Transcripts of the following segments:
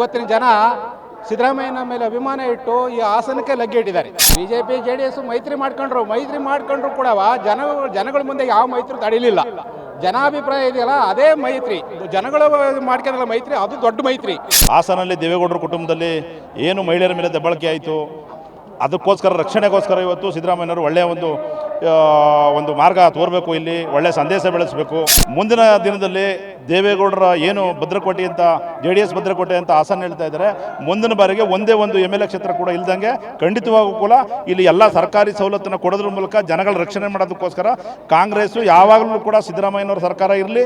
ಇವತ್ತಿನ ಜನ ಸಿದ್ದರಾಮಯ್ಯನ ಮೇಲೆ ಅಭಿಮಾನ ಇಟ್ಟು ಈ ಹಾಸನಕ್ಕೆ ಲಗ್ಗೆ ಇಟ್ಟಿದ್ದಾರೆ. B J P J D S ಮೈತ್ರಿ ಮಾಡ್ಕೊಂಡ್ರು ಮೈತ್ರಿ ಮಾಡ್ಕೊಂಡ್ರು ಕೂಡ ಜನ, ಜನಗಳ ಮುಂದೆ ಯಾವ ಮೈತ್ರಿ ತಡೀಲಿಲ್ಲ. ಜನಾಭಿಪ್ರಾಯ ಇದೆಯಲ್ಲ, ಅದೇ ಮೈತ್ರಿ. ಜನಗಳು ಮಾಡ್ಕೊಂಡಲ್ಲ ಮೈತ್ರಿ, ಅದು ದೊಡ್ಡ ಮೈತ್ರಿ. ಹಾಸನಲ್ಲಿ ದೇವೇಗೌಡರ ಕುಟುಂಬದಲ್ಲಿ ಏನು ಮಹಿಳೆಯರ ಮೇಲೆ ದಬ್ಬಾಳಿಕೆ ಆಯಿತು? ಅದಕ್ಕೋಸ್ಕರ ರಕ್ಷಣೆಗೋಸ್ಕರ ಇವತ್ತು ಸಿದ್ದರಾಮಯ್ಯನವರು ಒಳ್ಳೆಯ ಒಂದು ಒಂದು ಮಾರ್ಗ ತೋರಬೇಕು ಇಲ್ಲಿ, ಒಳ್ಳೆಯ ಸಂದೇಶ ಬೆಳೆಸಬೇಕು. ಮುಂದಿನ ದಿನದಲ್ಲಿ ದೇವೇಗೌಡರ ಏನು ಭದ್ರಕೋಟೆ ಅಂತ, ಜೆ ಡಿ ಎಸ್ ಭದ್ರಕೋಟೆ ಅಂತ ಹಾಸನ ಹೇಳ್ತಾ ಇದ್ದಾರೆ. ಮುಂದಿನ ಬಾರಿಗೆ ಒಂದೇ ಒಂದು ಎಂ ಎಲ್ ಎ ಕ್ಷೇತ್ರ ಕೂಡ ಇಲ್ದಂಗೆ ಖಂಡಿತವಾಗೂ ಕೂಡ ಇಲ್ಲಿ ಎಲ್ಲ ಸರ್ಕಾರಿ ಸವಲತ್ತನ್ನು ಕೊಡೋದ್ರ ಮೂಲಕ ಜನಗಳ ರಕ್ಷಣೆ ಮಾಡೋದಕ್ಕೋಸ್ಕರ ಕಾಂಗ್ರೆಸ್ಸು ಯಾವಾಗಲೂ ಕೂಡ ಸಿದ್ದರಾಮಯ್ಯನವರ ಸರ್ಕಾರ ಇರಲಿ.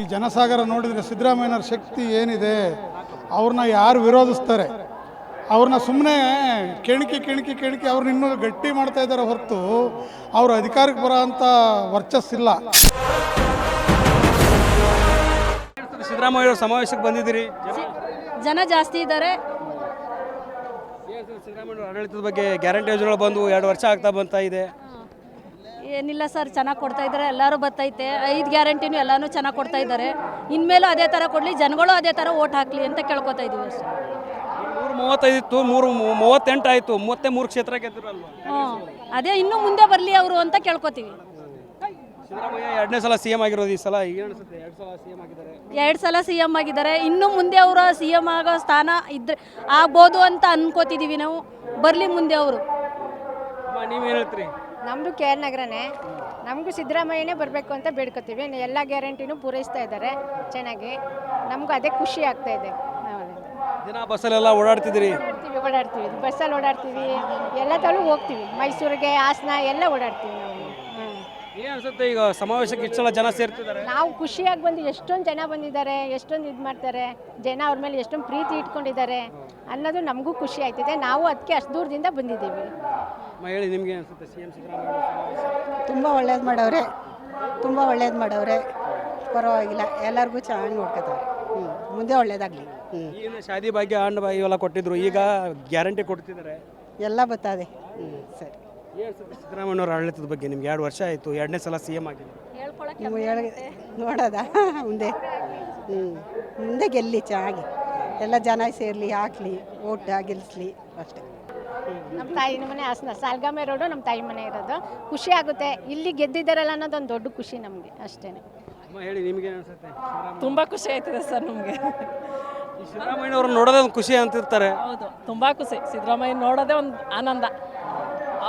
ಈ ಜನಸಾಗರ ನೋಡಿದರೆ ಸಿದ್ದರಾಮಯ್ಯನವರ ಶಕ್ತಿ ಏನಿದೆ? ಅವ್ರನ್ನ ಯಾರು ವಿರೋಧಿಸ್ತಾರೆ? ಅವ್ರನ್ನ ಸುಮ್ಮನೆ ಕೆಣಕಿ ಕೆಣಕಿ ಕೆಣಕಿ ಅವ್ರನ್ನ ಇನ್ನೂ ಗಟ್ಟಿ ಮಾಡ್ತಾ ಇದ್ದಾರೆ ಹೊರತು ಅವ್ರ ಅಧಿಕಾರಕ್ಕೆ ಬರೋ ಅಂಥ ವರ್ಚಸ್ಸಿಲ್ಲ ಸಿದ್ದರಾಮಯ್ಯ ಅವ್ರ ಸಮಾವೇಶಕ್ಕೆ ಬಂದಿದ್ದೀರಿ? ಜನ ಜನ ಜಾಸ್ತಿ ಇದ್ದಾರೆ. ಸಿದ್ದರಾಮಯ್ಯ ಆಡಳಿತದ ಬಗ್ಗೆ ಗ್ಯಾರಂಟಿ ಯೋಜನೆಗಳು ಬಂದು ಎರಡು ವರ್ಷ ಆಗ್ತಾ ಬಂತಾ ಇದೆ. ಏನಿಲ್ಲ ಸರ್ ಚೆನ್ನಾಗಿ ಕೊಡ್ತಾ ಇದ್ದಾರೆ ಎಲ್ಲರೂ ಬರ್ತೈತೆ ಐದು ಗ್ಯಾರಂಟಿನೂ ಎಲ್ಲಾನು ಚೆನ್ನಾಗಿ ಕೊಡ್ತಾ ಇದ್ದಾರೆ. ಇನ್ಮೇಲೂ ಅದೇ ಥರ ಕೊಡಲಿ ಜನಗಳು ಅದೇ ಥರ ಓಟ್ ಹಾಕಲಿ ಅಂತ ಕೇಳ್ಕೊತಾ ಇದ್ದೀವಿ ಅಷ್ಟೇ. ಮೂರು ಮೂವತ್ತೈದು ಇತ್ತು ಮೂರು ಮೂವತ್ತೆಂಟು ಆಯಿತು ಮೂವತ್ತೆ ಮೂರು ಕ್ಷೇತ್ರ ಗೆದ್ದಿರಲ್ವಾ? ಹ್ಞೂ ಅದೇ ಇನ್ನೂ ಮುಂದೆ ಬರಲಿ ಅವರು ಅಂತ ಕೇಳ್ಕೊತೀವಿ. ಸಿದ್ದರಾಮಯ್ಯ ಎರಡನೇ ಸಲ ಸಿ ಎಂ ಆಗಿರೋದು ಈ ಸಲ ಈಗ ಅನಿಸುತ್ತೆ ಎರಡು ಸಲ ಸಿ ಎಂ ಆಗಿದ್ದಾರೆ. ಎರಡು ಸಲ ಸಿ ಎಂ ಆಗಿದ್ದಾರೆ. ಇನ್ನು ಮುಂದೆ ಅವರು ಸಿ ಎಂ ಆಗೋ ಸ್ಥಾನ ಇದ್ರೆ ಆಗ್ಬೋದು ಅಂತ ಅನ್ಕೋತಿದ್ದೀವಿ ನಾವು. ಬರಲಿ ಮುಂದೆ ಅವರು. ನೀವು ನೀವೇನು ಹೇಳ್ತೀರಿ? ನಮ್ಮದು ಕೆ ಆರ್ ನಗರನೇ. ನಮಗೂ ಸಿದ್ದರಾಮಯ್ಯನೇ ಬರಬೇಕು ಅಂತ ಬೇಡ್ಕೊತೀವಿ. ಎಲ್ಲ ಗ್ಯಾರಂಟಿನೂ ಪೂರೈಸ್ತಾ ಇದ್ದಾರೆ ಚೆನ್ನಾಗಿ. ನಮಗೂ ಅದೇ ಖುಷಿ ಆಗ್ತಾ ಇದೆ. ದಿನ ಬಸ್ಸಲ್ಲೆಲ್ಲ ಓಡಾಡ್ತಿದ್ದೀರಿ? ಓಡಾಡ್ತೀವಿ ಓಡಾಡ್ತೀವಿ. ಬಸ್ಸಲ್ಲಿ ಓಡಾಡ್ತೀವಿ. ಎಲ್ಲ ತಲೂ ಹೋಗ್ತೀವಿ. ಮೈಸೂರಿಗೆ ಹಾಸನ ಎಲ್ಲ ಓಡಾಡ್ತೀವಿ ನಾವು. ಏನು ಅನಿಸುತ್ತೆ ಈಗ ಸಮಾವೇಶಕ್ಕೆ ಜನ ಸೇರ್ತಿದ್ದಾರೆ? ನಾವು ಖುಷಿಯಾಗಿ ಬಂದು ಎಷ್ಟೊಂದು ಜನ ಬಂದಿದ್ದಾರೆ ಎಷ್ಟೊಂದು ಇದು ಮಾಡ್ತಾರೆ ಜನ ಅವ್ರ ಮೇಲೆ ಎಷ್ಟೊಂದು ಪ್ರೀತಿ ಇಟ್ಕೊಂಡಿದ್ದಾರೆ ಅನ್ನೋದು ನಮಗೂ ಖುಷಿ ಆಯ್ತಿದೆ ನಾವು ಅದಕ್ಕೆ ಅಷ್ಟು ದೂರದಿಂದ ಬಂದಿದ್ದೀವಿ. ಹೇಳಿ ನಿಮ್ಗೆ ಅನ್ಸುತ್ತೆ ಸಿ ಎಂ ಸಿದ್ದರಾಮಯ್ಯ ತುಂಬ ಒಳ್ಳೇದು ಮಾಡವ್ರೆ. ತುಂಬ ಒಳ್ಳೇದು ಮಾಡವ್ರೆ. ಪರವಾಗಿಲ್ಲ. ಎಲ್ಲರಿಗೂ ಚೆನ್ನಾಗಿ ನೋಡ್ಕೋತಾರೆ. ಹ್ಞೂ ಮುಂದೆ ಒಳ್ಳೇದಾಗಲಿ. ಹ್ಞೂ ಈಗಿನ ಶಾದಿ ಭಾಗ್ಯ ಹಣ್ಣು ಭಾಗ್ಯ ಇವೆಲ್ಲ ಕೊಟ್ಟಿದ್ರು. ಈಗ ಗ್ಯಾರಂಟಿ ಕೊಡ್ತಿದ್ದಾರೆ. ಎಲ್ಲ ಬರ್ತದೆ ಹ್ಞೂ ಸರಿ. ಏನು ಅನ್ಸುತ್ತೆ ಆಡಳಿತದ ಬಗ್ಗೆ? ನಿಮ್ಗೆ ಎರಡು ವರ್ಷ ಆಯಿತು. ಎರಡನೇ ಸಲ ಸಿ ಎಂ ಆಗಿದೆ. ನೀವು ಹೇಳಿ ನೋಡೋದಾ? ಮುಂದೆ. ಹ್ಞೂ ಮುಂದೆ ಗೆಲ್ಲಿ ಚೆನ್ನಾಗಿ. ಎಲ್ಲ ಜನ ಸೇರಲಿ ಹಾಕಲಿ ಓಟ್ ಗೆಲ್ಲಿಸ್ಲಿ ಅಷ್ಟೇ. ನಮ್ಮ ತಾಯಿನ ಮನೆ ಹಾಸನ ಸಾಲ್ಗಾಮೆ ರೋಡು ನಮ್ಮ ತಾಯಿ ಮನೆ ಇರೋದು. ಖುಷಿ ಆಗುತ್ತೆ. ಇಲ್ಲಿ ಗೆದ್ದಿದ್ದಾರಲ್ಲ ಅನ್ನೋದೊಂದು ದೊಡ್ಡ ಖುಷಿ ನಮಗೆ ಅಷ್ಟೇ ಅಮ್ಮ ಹೇಳಿ ನಿಮ್ಗೆ ಅನಿಸುತ್ತೆ ತುಂಬ ಖುಷಿ ಆಯ್ತದೆ ಸರ್ ನಮಗೆ. ಈ ಅವ್ರು ನೋಡೋದೇ ಒಂದು ಖುಷಿ ಅಂತಿರ್ತಾರೆ. ಹೌದು ತುಂಬ ಖುಷಿ. ಸಿದ್ದರಾಮಯ್ಯ ನೋಡೋದೇ ಒಂದು ಆನಂದ.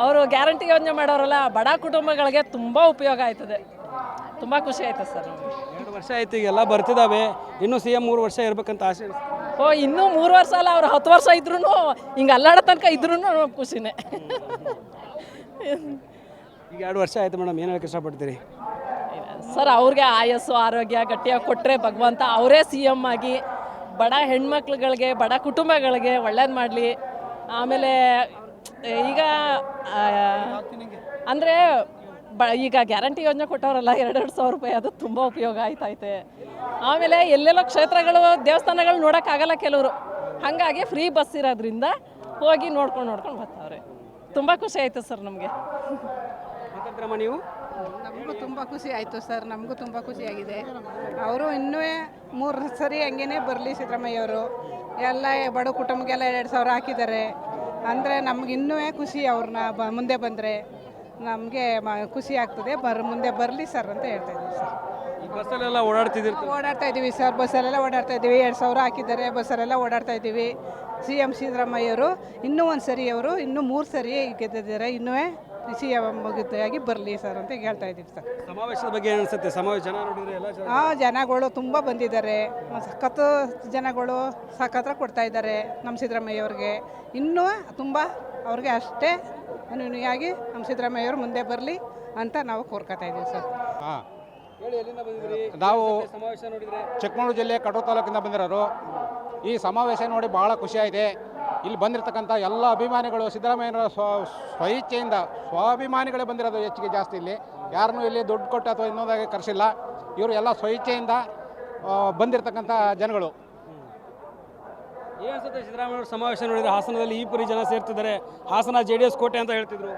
ಅವರು ಗ್ಯಾರಂಟಿ ಯೋಜನೆ ಮಾಡೋರಲ್ಲ ಬಡ ಕುಟುಂಬಗಳಿಗೆ ತುಂಬ ಉಪಯೋಗ ಆಯ್ತದೆ. ತುಂಬ ಖುಷಿ ಆಯ್ತದೆ ಸರ್ ನಮಗೆ. ಎರಡು ವರ್ಷ ಆಯ್ತು ಈಗ ಎಲ್ಲ ಬರ್ತಿದ್ದಾವೆ ಇನ್ನೂ ಸಿ ಎಂ ಮೂರು ವರ್ಷ ಇರ್ಬೇಕಂತ ಆಸೆ. ಓ ಇನ್ನೂ ಮೂರು ವರ್ಷ ಅಲ್ಲ ಅವ್ರು ಹತ್ತು ವರ್ಷ ಇದ್ರೂ ಹಿಂಗೆ ಅಲ್ಲಾಡೋ ತನಕ ಇದ್ರೂ ಖುಷಿನೇ. ಈಗ ಎರಡು ವರ್ಷ ಆಯ್ತು ಮೇಡಮ್ ಏನು ಹೇಳಕ್ಕೆ ಇಷ್ಟಪಡ್ತೀರಿ? ಸರ್ ಅವ್ರಿಗೆ ಆಯಸ್ಸು ಆರೋಗ್ಯ ಗಟ್ಟಿಯಾಗಿ ಕೊಟ್ಟರೆ ಭಗವಂತ ಅವರೇ ಸಿ ಎಂ ಆಗಿ ಬಡ ಹೆಣ್ಮಕ್ಳುಗಳಿಗೆ ಬಡ ಕುಟುಂಬಗಳಿಗೆ ಒಳ್ಳೇದು ಮಾಡಲಿ. ಆಮೇಲೆ ಈಗ ಅಂದರೆ ಬ ಈಗ ಗ್ಯಾರಂಟಿ ಯೋಜನೆ ಕೊಟ್ಟವರಲ್ಲ ಎರಡೆರಡು ಸಾವಿರ ರೂಪಾಯಿ ಅದು ತುಂಬ ಉಪಯೋಗ ಆಯ್ತೈತೆ. ಆಮೇಲೆ ಎಲ್ಲೆಲ್ಲೋ ಕ್ಷೇತ್ರಗಳು ದೇವಸ್ಥಾನಗಳು ನೋಡೋಕ್ಕಾಗಲ್ಲ ಕೆಲವರು. ಹಾಗಾಗಿ ಫ್ರೀ ಬಸ್ ಇರೋದ್ರಿಂದ ಹೋಗಿ ನೋಡ್ಕೊಂಡು ನೋಡ್ಕೊಂಡು ಬರ್ತಾವ್ರೆ. ತುಂಬ ಖುಷಿ ಆಯಿತು ಸರ್ ನಮಗೆ. ನೀವು? ನಮಗೂ ತುಂಬ ಖುಷಿ ಆಯಿತು ಸರ್ ನಮಗೂ ತುಂಬ ಖುಷಿಯಾಗಿದೆ ಅವರು ಇನ್ನೂ ಮೂರು ಸರಿ ಹಂಗೇನೆ ಬರಲಿ ಸಿದ್ದರಾಮಯ್ಯವರು. ಎಲ್ಲ ಬಡ ಕುಟುಂಬಕ್ಕೆಲ್ಲ ಎರಡು ಸಾವಿರ ಹಾಕಿದ್ದಾರೆ. ಅಂದರೆ ನಮ್ಗೆ ಇನ್ನೂ ಖುಷಿ ಅವ್ರನ್ನ ಬ ಮುಂದೆ ಬಂದರೆ. ನಮಗೆ ಖುಷಿ ಆಗ್ತದೆ. ಬರ್ ಮುಂದೆ ಬರಲಿ ಸರ್ ಅಂತ ಹೇಳ್ತಾ ಇದ್ದೀವಿ ಸರ್. ಈ ಬಸ್ಸಲ್ಲೆಲ್ಲ ಓಡಾಡ್ತಿದ್ದೀರಿ? ಓಡಾಡ್ತಾ ಇದ್ದೀವಿ ಸರ್. ಬಸ್ಸಲ್ಲೆಲ್ಲ ಓಡಾಡ್ತಾ ಇದ್ದೀವಿ. ಎರಡು ಸಾವಿರ ಹಾಕಿದ್ದಾರೆ. ಬಸ್ಸಲ್ಲೆಲ್ಲ ಓಡಾಡ್ತಾ ಇದ್ದೀವಿ. ಸಿ ಎಂ ಸಿದ್ದರಾಮಯ್ಯವರು ಇನ್ನೂ ಒಂದು ಸರಿ ಅವರು ಇನ್ನೂ ಮೂರು ಸರಿ ಗೆದ್ದಿದ್ದಾರೆ. ಇನ್ನೂ ಸಿ ಎಂ ಆಗಿ ಬರಲಿ ಸರ್ ಅಂತ ಹೇಳ್ತಾ ಇದ್ದೀವಿ ಸರ್. ಸಮಾವೇಶದ ಬಗ್ಗೆ ಏನು ಅನಿಸುತ್ತೆ? ಸಮಾವೇಶ ಜನ ನೋಡಿದ್ರೆ ಎಲ್ಲ ಜನ ಆ ಜನಗಳು ತುಂಬ ಬಂದಿದ್ದಾರೆ. ಸಖತ್ತು ಜನಗಳು ಸಖತ್ರ ಕೊಡ್ತಾ ಇದ್ದಾರೆ ನಮ್ಮ ಸಿದ್ದರಾಮಯ್ಯವ್ರಿಗೆ. ಇನ್ನೂ ತುಂಬ ಅವ್ರಿಗೆ ಅಷ್ಟೇ ಅನುಯಾಗಿ ನಮ್ಮ ಸಿದ್ದರಾಮಯ್ಯವರು ಮುಂದೆ ಬರಲಿ ಅಂತ ನಾವು ಕೋರ್ಕೋತಾ ಇದ್ದೀವಿ ಸರ್. ಹಾಂ. ಹೇಳಿ ಎಲ್ಲಿಂದ ಬಂದಿದ್ದೀರಿ? ನಾವು ಸಮಾವೇಶ ನೋಡಿದ್ರೆ? ಚಿಕ್ಕಮಗಳೂರು ಜಿಲ್ಲೆ ಕಡೂರು ತಾಲೂಕಿಂದ ಬಂದಿರೋರು. ಈ ಸಮಾವೇಶ ನೋಡಿ ಭಾಳ ಖುಷಿಯಾಗಿದೆ. ಇಲ್ಲಿ ಬಂದಿರತಕ್ಕಂಥ ಎಲ್ಲ ಅಭಿಮಾನಿಗಳು ಸಿದ್ದರಾಮಯ್ಯನವರ ಸ್ವ ಸ್ವಇಚ್ಛೆಯಿಂದ ಸ್ವಾಭಿಮಾನಿಗಳೇ ಬಂದಿರೋದು ಹೆಚ್ಚಿಗೆ ಜಾಸ್ತಿ ಇಲ್ಲಿ. ಯಾರನ್ನೂ ಇಲ್ಲಿ ದುಡ್ಡು ಕೊಟ್ಟು ಅಥವಾ ಇನ್ನೊಂದಾಗಿ ಕರೆಸಿಲ್ಲ. ಇವರು ಎಲ್ಲ ಸ್ವಇಚ್ಛೆಯಿಂದ ಬಂದಿರತಕ್ಕಂಥ ಜನಗಳು. ಏನು ಅನ್ಸುತ್ತೆ ಸಿದ್ದರಾಮಯ್ಯ ಸಮಾವೇಶ ನೋಡಿದ್ರೆ ಹಾಸನದಲ್ಲಿ ಈ ಪರಿ ಜನ ಸೇರ್ತಿದ್ದಾರೆ? ಹಾಸನ ಜೆ ಡಿ ಎಸ್ ಕೋಟೆ ಅಂತ ಹೇಳ್ತಿದ್ರು.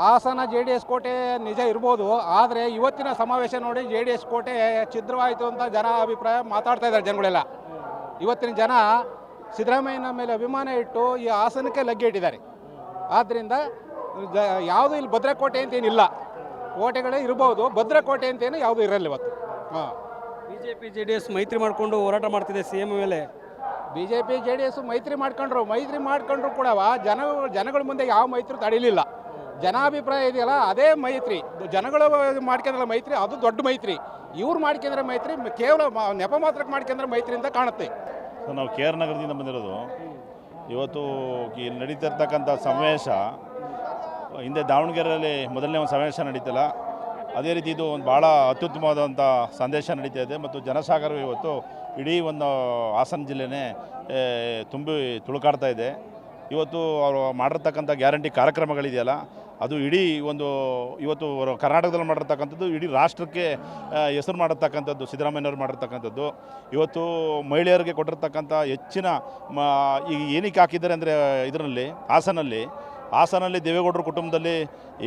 ಹಾಸನ ಜೆ ಡಿ ಎಸ್ ಕೋಟೆ ನಿಜ ಇರ್ಬೋದು ಆದರೆ ಇವತ್ತಿನ ಸಮಾವೇಶ ನೋಡಿ ಜೆ ಡಿ ಎಸ್ ಕೋಟೆ ಛಿದ್ರವಾಯಿತು ಅಂತ ಜನ ಅಭಿಪ್ರಾಯ ಮಾತಾಡ್ತಾ ಇದ್ದಾರೆ ಜನಗಳೆಲ್ಲ. ಇವತ್ತಿನ ಜನ ಸಿದ್ದರಾಮಯ್ಯನ ಮೇಲೆ ಅಭಿಮಾನ ಇಟ್ಟು ಈ ಹಾಸನಕ್ಕೆ ಲಗ್ಗೆ ಇಟ್ಟಿದ್ದಾರೆ. ಆದ್ದರಿಂದ ಜ ಯಾವುದು ಇಲ್ಲಿ ಭದ್ರಕೋಟೆ ಅಂತೇನಿಲ್ಲ ಕೋಟೆಗಳೇ ಇರ್ಬೋದು ಭದ್ರಕೋಟೆ ಅಂತೇನು ಯಾವುದು ಇರಲ್ಲ ಇವತ್ತು. ಹಾಂ. B J P J D S ಮೈತ್ರಿ ಮಾಡಿಕೊಂಡು ಹೋರಾಟ ಮಾಡ್ತಿದೆ ಸಿ ಎಂ ಮೇಲೆ. B J P J D S ಮೈತ್ರಿ ಮಾಡ್ಕೊಂಡ್ರು ಮೈತ್ರಿ ಮಾಡ್ಕೊಂಡ್ರು ಕೂಡ ಜನ, ಜನಗಳ ಮುಂದೆ ಯಾವ ಮೈತ್ರಿ ತಡೀಲಿಲ್ಲ. ಜನಾಭಿಪ್ರಾಯ ಇದೆಯಲ್ಲ, ಅದೇ ಮೈತ್ರಿ. ಜನಗಳು ಮಾಡ್ಕೊಂಡ್ರಲ್ಲ ಮೈತ್ರಿ, ಅದು ದೊಡ್ಡ ಮೈತ್ರಿ. ಇವ್ರು ಮಾಡ್ಕೊಂಡ್ರೆ ಮೈತ್ರಿ, ಕೇವಲ ನೆಪ ಮಾತ್ರಕ್ಕೆ ಮಾಡ್ಕೊಂಡ್ರೆ ಮೈತ್ರಿ ಅಂತ ಕಾಣುತ್ತೆ. ನಾವು ಕೆ ಆರ್ ನಗರದಿಂದ ಬಂದಿರೋದು, ಇವತ್ತು ಇಲ್ಲಿ ನಡೀತಾ ಇರ್ತಕ್ಕಂಥ ಸಮಾವೇಶ, ಹಿಂದೆ ದಾವಣಗೆರೆಯಲ್ಲಿ ಮೊದಲನೇ ಒಂದು ಸಮಾವೇಶ ನಡೀತಲ್ಲ, ಅದೇ ರೀತಿ ಇದು ಒಂದು ಭಾಳ ಅತ್ಯುತ್ತಮವಾದಂಥ ಸಂದೇಶ ನಡೀತಾ ಇದೆ, ಮತ್ತು ಜನಸಾಗರ ಇವತ್ತು ಇಡೀ ಒಂದು ಹಾಸನ ಜಿಲ್ಲೆನೇ ತುಂಬಿ ತುಳುಕಾಡ್ತಾ ಇದೆ. ಇವತ್ತು ಅವರು ಮಾಡಿರ್ತಕ್ಕಂಥ ಗ್ಯಾರಂಟಿ ಕಾರ್ಯಕ್ರಮಗಳಿದೆಯಲ್ಲ, ಅದು ಇಡೀ ಒಂದು ಇವತ್ತು ಕರ್ನಾಟಕದಲ್ಲಿ ಮಾಡಿರ್ತಕ್ಕಂಥದ್ದು, ಇಡೀ ರಾಷ್ಟ್ರಕ್ಕೆ ಹೆಸರು ಮಾಡಿರ್ತಕ್ಕಂಥದ್ದು ಸಿದ್ದರಾಮಯ್ಯವ್ರು ಮಾಡಿರ್ತಕ್ಕಂಥದ್ದು. ಇವತ್ತು ಮಹಿಳೆಯರಿಗೆ ಕೊಟ್ಟಿರ್ತಕ್ಕಂಥ ಹೆಚ್ಚಿನ ಈಗ ಏನಕ್ಕೆ ಹಾಕಿದ್ದಾರೆ ಅಂದರೆ, ಇದರಲ್ಲಿ, ಹಾಸನಲ್ಲಿ ಹಾಸನಲ್ಲಿ ದೇವೇಗೌಡರ ಕುಟುಂಬದಲ್ಲಿ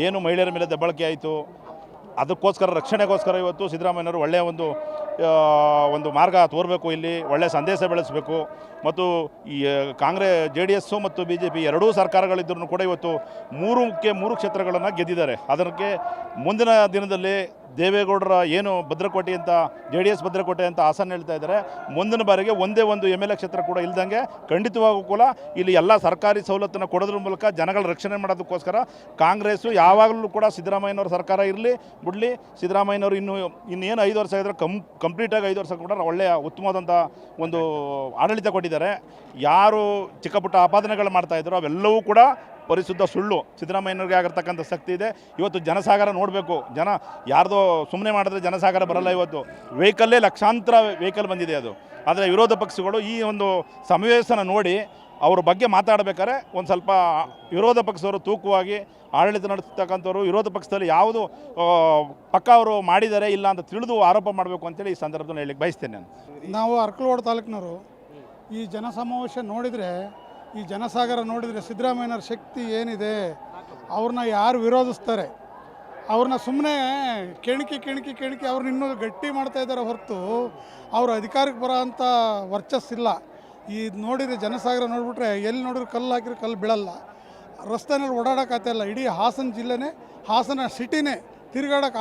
ಏನು ಮಹಿಳೆಯರ ಮೇಲೆ ದಬ್ಬಳಕೆ ಆಯಿತು, ಅದಕ್ಕೋಸ್ಕರ, ರಕ್ಷಣೆಗೋಸ್ಕರ ಇವತ್ತು ಸಿದ್ದರಾಮಯ್ಯವರು ಒಳ್ಳೆಯ ಒಂದು ಒಂದು ಮಾರ್ಗ ತೋರಬೇಕು ಇಲ್ಲಿ ಒಳ್ಳೆಯ ಸಂದೇಶ ಬೆಳೆಸಬೇಕು. ಮತ್ತು ಈ ಕಾಂಗ್ರೆಸ್ ಜೆ ಡಿ ಎಸ್ಸು ಮತ್ತು ಬಿ ಜೆ ಪಿ ಎರಡೂ ಸರ್ಕಾರಗಳಿದ್ದರೂ ಕೂಡ ಇವತ್ತು ಮೂರಕ್ಕೆ ಮೂರು ಕ್ಷೇತ್ರಗಳನ್ನು ಗೆದ್ದಿದ್ದಾರೆ. ಅದಕ್ಕೆ ಮುಂದಿನ ದಿನದಲ್ಲಿ ದೇವೇಗೌಡರ ಏನು ಭದ್ರಕೋಟೆ ಅಂತ, ಜೆ ಡಿ ಎಸ್ ಭದ್ರಕೋಟೆ ಅಂತ ಆಸನ ಹೇಳ್ತಾ ಇದ್ದಾರೆ. ಮುಂದಿನ ಬಾರಿಗೆ ಒಂದೇ ಒಂದು ಎಂ ಎಲ್ ಎ ಕ್ಷೇತ್ರ ಕೂಡ ಇಲ್ದಂಗೆ ಖಂಡಿತವಾಗೂ ಕೂಡ ಇಲ್ಲಿ ಎಲ್ಲ ಸರ್ಕಾರಿ ಸವಲತ್ತನ್ನು ಕೊಡೋದ್ರ ಮೂಲಕ ಜನಗಳ ರಕ್ಷಣೆ ಮಾಡೋದಕ್ಕೋಸ್ಕರ ಕಾಂಗ್ರೆಸ್ಸು ಯಾವಾಗಲೂ ಕೂಡ ಸಿದ್ದರಾಮಯ್ಯನವ್ರ ಸರ್ಕಾರ ಇರಲಿ, ಬಿಡಲಿ. ಸಿದ್ದರಾಮಯ್ಯನವರು ಇನ್ನು, ಇನ್ನೇನು ಐದು ವರ್ಷ ಆಗಿದ್ರೆ ಕಂ, ಕಂಪ್ಲೀಟಾಗಿ ಐದು ವರ್ಷ ಕೂಡ ಒಳ್ಳೆಯ ಉತ್ತಮವಾದಂಥ ಒಂದು ಆಡಳಿತ ಕೊಟ್ಟಿದ್ದಾರೆ. ಯಾರು ಚಿಕ್ಕಪುಟ್ಟ ಆಪಾದನೆಗಳು ಮಾಡ್ತಾಯಿದ್ರು ಅವೆಲ್ಲವೂ ಕೂಡ ಪರಿಶುದ್ಧ ಸುಳ್ಳು ಸಿದ್ದರಾಮಯ್ಯನವ್ರಿಗೆ ಆಗಿರ್ತಕ್ಕಂಥ ಶಕ್ತಿ ಇದೆ. ಇವತ್ತು ಜನಸಾಗರ ನೋಡಬೇಕು. ಜನ ಯಾರ್ದೋ ಸುಮ್ಮನೆ ಮಾಡಿದ್ರೆ ಜನಸಾಗರ ಬರಲ್ಲ ಇವತ್ತು. ವೆಹಿಕಲ್ಲೇ ಲಕ್ಷಾಂತರ ವೆಹಿಕಲ್ ಬಂದಿದೆ ಅದು. ಆದರೆ ವಿರೋಧ ಪಕ್ಷಗಳು ಈ ಒಂದು ಸಮಾವೇಶನ ನೋಡಿ ಅವ್ರ ಬಗ್ಗೆ ಮಾತಾಡಬೇಕಾದ್ರೆ ಒಂದು ಸ್ವಲ್ಪ ವಿರೋಧ ಪಕ್ಷದವರು ತೂಕವಾಗಿ ಆಡಳಿತ ನಡೆಸ್ತಕ್ಕಂಥವ್ರು, ವಿರೋಧ ಪಕ್ಷದಲ್ಲಿ ಯಾವುದು ಪಕ್ಕ ಅವರು ಮಾಡಿದ್ದಾರೆ ಇಲ್ಲ ಅಂತ ತಿಳಿದು ಆರೋಪ ಮಾಡಬೇಕು ಅಂತೇಳಿ ಈ ಸಂದರ್ಭದಲ್ಲಿ ಹೇಳಲಿಕ್ಕೆ ಬಯಸ್ತೇನೆ ನಾನು. ನಾವು ಅರ್ಕಲವಾಡ ತಾಲೂಕಿನವರು ಈ ಜನಸಮಾವೇಶ ನೋಡಿದರೆ ಈ ಜನಸಾಗರ ನೋಡಿದರೆ ಸಿದ್ದರಾಮಯ್ಯನವ್ರ ಶಕ್ತಿ ಏನಿದೆ, ಅವ್ರನ್ನ ಯಾರು ವಿರೋಧಿಸ್ತಾರೆ? ಅವ್ರನ್ನ ಸುಮ್ಮನೆ ಕೆಣಕಿ ಕೆಣಕಿ ಕೆಣಕಿ ಅವ್ರನ್ನ ಇನ್ನೂ ಗಟ್ಟಿ ಮಾಡ್ತಾ ಇದ್ದಾರೆ ಹೊರತು ಅವ್ರ ಅಧಿಕಾರಕ್ಕೆ ಬರೋ ಅಂಥ ವರ್ಚಸ್ಸಿಲ್ಲ ಈ ನೋಡಿದರೆ ಜನಸಾಗರ ನೋಡಿಬಿಟ್ರೆ ಎಲ್ಲಿ ನೋಡಿದ್ರು ಕಲ್ಲು ಹಾಕಿದ್ರೆ ಕಲ್ಲು ಬೀಳಲ್ಲ. ರಸ್ತೆನಲ್ಲಿ ಆಗ್ತಾಯಿಲ್ಲ ಇಡೀ ಹಾಸನ ಜಿಲ್ಲೆನೇ, ಹಾಸನ ಸಿಟಿನೇ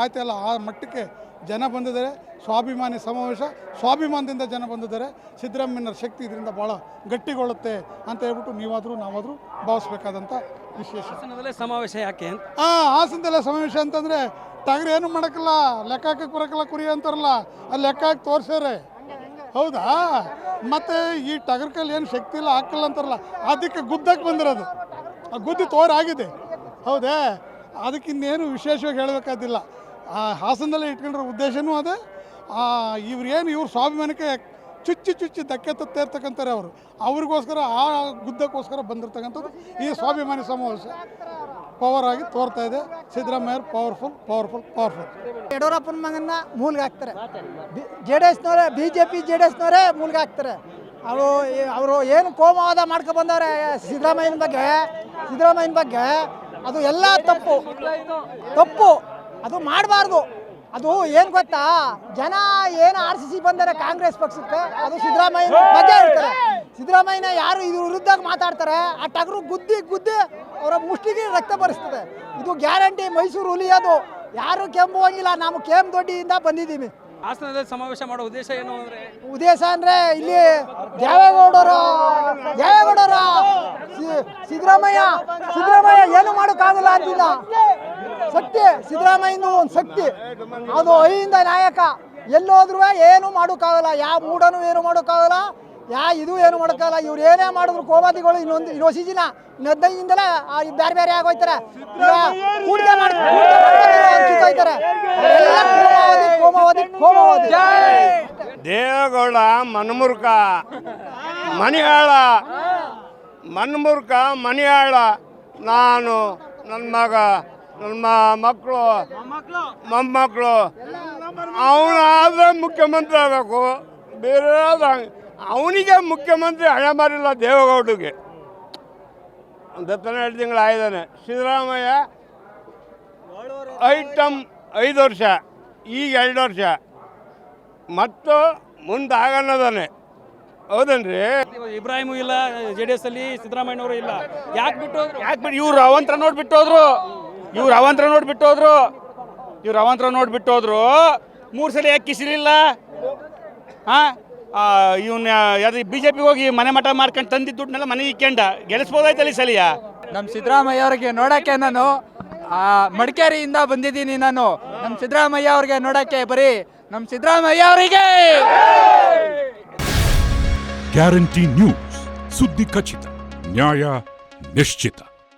ಆಗ್ತಾಯಿಲ್ಲ ಆ ಮಟ್ಟಕ್ಕೆ ಜನ ಬಂದಿದ್ದಾರೆ. ಸ್ವಾಭಿಮಾನಿ ಸಮಾವೇಶ. ಸ್ವಾಭಿಮಾನದಿಂದ ಜನ ಬಂದಿದ್ದಾರೆ. ಸಿದ್ದರಾಮಯ್ಯನ ಶಕ್ತಿ ಇದರಿಂದ ಭಾಳ ಗಟ್ಟಿಗೊಳ್ಳುತ್ತೆ ಅಂತ ಹೇಳ್ಬಿಟ್ಟು ನೀವಾದರೂ ನಾವಾದರೂ ಭಾವಿಸ್ಬೇಕಾದಂಥ ವಿಶೇಷ. ಸಮಾವೇಶ ಯಾಕೆ ಹಾಂ ಹಾಸನದಲ್ಲ ಸಮಾವೇಶ ಅಂತಂದರೆ ಟಗರು ಏನು ಮಾಡೋಕ್ಕಲ್ಲ. ಲೆಕ್ಕ ಹಾಕಕ್ಕೆ ಬರೋಕ್ಕಲ್ಲ ಕುರಿ ಅಂತಾರಲ್ಲ. ಅಲ್ಲಿ ಲೆಕ್ಕ ಹಾಕಿ ತೋರ್ಸ್ಯಾರೆ. ಹೌದಾ? ಮತ್ತು ಈ ಟಗರ್ ಕೈಲಿ ಏನು ಶಕ್ತಿ ಇಲ್ಲ ಹಾಕಲ್ಲ ಅಂತಾರಲ್ಲ. ಅದಕ್ಕೆ ಗುದ್ದಕ್ಕೆ ಬಂದಿರೋದು. ಆ ಗುದ್ದಿ ತೋರಾಗಿದೆ. ಹೌದೇ? ಅದಕ್ಕಿನ್ನೇನು ವಿಶೇಷವಾಗಿ ಹೇಳಬೇಕಾದಿಲ್ಲ. ಆ ಹಾಸನದಲ್ಲೇ ಇಟ್ಕೊಂಡಿರೋ ಉದ್ದೇಶನೂ ಅದೇ. ಇವ್ರೇನು ಇವ್ರ ಸ್ವಾಭಿಮಾನಕ್ಕೆ ಚುಚ್ಚಿ ಚುಚ್ಚಿ ಧಕ್ಕೆ ತತ್ತಾ ಅವರು. ಅವ್ರಿಗೋಸ್ಕರ ಆ ಗುದ್ದಕ್ಕೋಸ್ಕರ ಬಂದಿರ್ತಕ್ಕಂಥದ್ದು ಈ ಸ್ವಾಭಿಮಾನಿ ಸಮಾವೇಶ ಪವರ್ ಆಗಿ ತೋರ್ತಾ ಇದೆ. ಸಿದ್ದರಾಮಯ್ಯ ಪವರ್ಫುಲ್ ಪವರ್ಫುಲ್ ಪವರ್ಫುಲ್ ಯಡಿಯೂರಪ್ಪನ ಮಗನ ಮೂಲ್ಗೆ ಹಾಕ್ತಾರೆ. J D ಎಸ್ನವರೇ B J P J D ಎಸ್ನವರೇ ಮೂಲ್ಗೆ ಹಾಕ್ತಾರೆ. ಅವರು ಅವರು ಏನು ಕೋಮವಾದ ಮಾಡ್ಕೊ ಬಂದವ್ರೆ, ಸಿದ್ದರಾಮಯ್ಯನ ಬಗ್ಗೆ ಸಿದ್ದರಾಮಯ್ಯನ ಬಗ್ಗೆ, ಅದು ಎಲ್ಲ ತಪ್ಪು. ತಪ್ಪು. ಅದು ಮಾಡಬಾರ್ದು. ಅದು ಏನು ಗೊತ್ತಾ? ಜನ ಏನು ಆರ್ ಸಿ ಸಿ ಬಂದರೆ ಕಾಂಗ್ರೆಸ್ ಪಕ್ಷಕ್ಕೆ ಅದು ಸಿದ್ದರಾಮಯ್ಯ ಬಗ್ಗೆ ಇರ್ತಾರೆ ಸಿದ್ದರಾಮಯ್ಯನ ಯಾರು ಇದ್ರ ವಿರುದ್ಧ ಮಾತಾಡ್ತಾರೆ ಆ ಟಗರು ಗುದ್ದಿ ಗುದ್ದಿ ಅವರ ಮುಷ್ಟಿಗೆ ರಕ್ತ ಬರಿಸ್ತದೆ. ಇದು ಗ್ಯಾರಂಟಿ ಮೈಸೂರು ಹುಲಿ ಅದು. ಯಾರು ಕೆಂಬುವಂಗಿಲ್ಲ ನಾವು ಕೆಂಪು ದೊಡ್ಡಿಯಿಂದ ಬಂದಿದ್ದೀವಿ. ಹಾಸನದಲ್ಲಿ ಸಮಾವೇಶ ಮಾಡೋ ಉದ್ದೇಶ ಏನು ಅಂದ್ರೆ? ಉದ್ದೇಶ ಅಂದ್ರೆ ಇಲ್ಲಿ ದೇವೇಗೌಡರು ದೇವೇಗೌಡರ ಸಿದ್ದರಾಮಯ್ಯ ಸಿದ್ದರಾಮಯ್ಯ ಏನು ಮಾಡೋಕ್ಕಾಗಲ್ಲ ಅಂತಿಲ್ಲ. ಶಕ್ತಿ ಸಿದ್ದರಾಮಯ್ಯನ ಒಂದು ಶಕ್ತಿ. ಅದು ಅಹಿಂದ ನಾಯಕ. ಎಲ್ಲೋದ್ರೂ ಏನು ಮಾಡೋಕ್ಕಾಗಲ್ಲ. ಯಾವ ಮೂಡನು ಏನು ಮಾಡೋಕ್ಕಾಗಲ್ಲ. ಯಾ ಇದು ಏನು ಮಾಡೋಕ್ಕಾಗಲ್ಲ. ಇವ್ರು ಏನೇ ಮಾಡಿದ್ರು ಕೋಮಾದಿಗಳು ಇನ್ನೊಂದು ಇರೋ ದಿನ ಹದಿನೈದಿಂದಲೇ ಬೇರೆ ಬೇರೆ ಆಗೋಯ್ತಾರೆ. ಕೂಡಿಕೆ ಮಾಡಿ ಕಿತ್ತೋಯ್ತಾರೆ. ಕೋಮಾವಧಿ ಕೋಮಾವಧಿ ದೇವೇಗೌಡ ಮನ್ಮುರ್ಕ ಮನಿಯಾಳ ಮನ್ಮುರ್ಕ ಮನಿಯಾಳ ನಾನು ನನ್ನ ಮಗ. ನನ್ನ ಮಕ್ಕಳು ಮೊಮ್ಮಕ್ಕಳು ಅವನಾದ್ರೆ ಮುಖ್ಯಮಂತ್ರಿ ಆಗಬೇಕು. ಬೇರೆ ಅವನಿಗೆ ಮುಖ್ಯಮಂತ್ರಿ ಹಣ ಮಾರಿಲ್ಲ ದೇವೇಗೌಡಗೆ ಒಂದು ಹತ್ತನೇ ಎರಡು ತಿಂಗಳು ಆಗಿದ್ದಾನೆ ಸಿದ್ದರಾಮಯ್ಯ ಐಟಮ್ ಐದು ವರ್ಷ. ಈಗ ಎರಡು ವರ್ಷ. ಮತ್ತು ಮುಂದೆ ಆಗನ್ನೋದಾನೆ ಹೌದನ್ರಿ ಇಬ್ರಾಹಿಂ ಇಲ್ಲ ಜೆ ಡಿ ಎಸ್ ಅಲ್ಲಿ ಸಿದ್ದರಾಮಯ್ಯನವರು ಇಲ್ಲ. ಯಾಕೆ ಬಿಟ್ಟು ಹೋದ್ರು? ಯಾಕೆ ಬಿಟ್ಟು ಇವ್ರು ಅವಂತರ ನೋಡ್ಬಿಟ್ಟು ಹೋದ್ರು? ಇವ್ರು ಅವಂತರ ನೋಡ್ಬಿಟ್ಟು ಹೋದ್ರು ಇವ್ರು ಅವಂತರ ನೋಡ್ಬಿಟ್ಟು ಹೋದ್ರು ಮೂರು ಸಲ ಯಾಕೆ ಕಿಸಿಲಿಲ್ಲ ಹಾಂ? ಇವನ್ನ ಯಾವ್ದು ಬಿ ಜೆ ಪಿಗೆ ಹೋಗಿ ಮನೆ ಮಠ ಮಾಡ್ಕೊಂಡು ತಂದಿದ್ದ ದುಡ್ಡನ್ನೆಲ್ಲ ಮನೆಗೆ ಇಕ್ಕೊಂಡ ಗೆಲ್ಲಿಸ್ಬೋದಾಯ್ತಲ್ಲ ಈ ಸಲಿಯ? ನಮ್ಮ ಸಿದ್ದರಾಮಯ್ಯ ಅವ್ರಿಗೆ ನೋಡೋಕ್ಕೆ ನಾನು ಆ, ಮಡಿಕೇರಿಯಿಂದ ಬಂದಿದ್ದೀನಿ ನಾನು. ನಮ್ಮ ಸಿದ್ದರಾಮಯ್ಯ ಅವ್ರಿಗೆ ನೋಡೋಕ್ಕೆ ಬರೀ ನಮ್ಮ ಸಿದ್ದರಾಮಯ್ಯ ಅವರಿಗೆ. ಗ್ಯಾರಂಟಿ ನ್ಯೂಸ್ ಸುದ್ದಿ ಖಚಿತ ನ್ಯಾಯ ನಿಶ್ಚಿತ.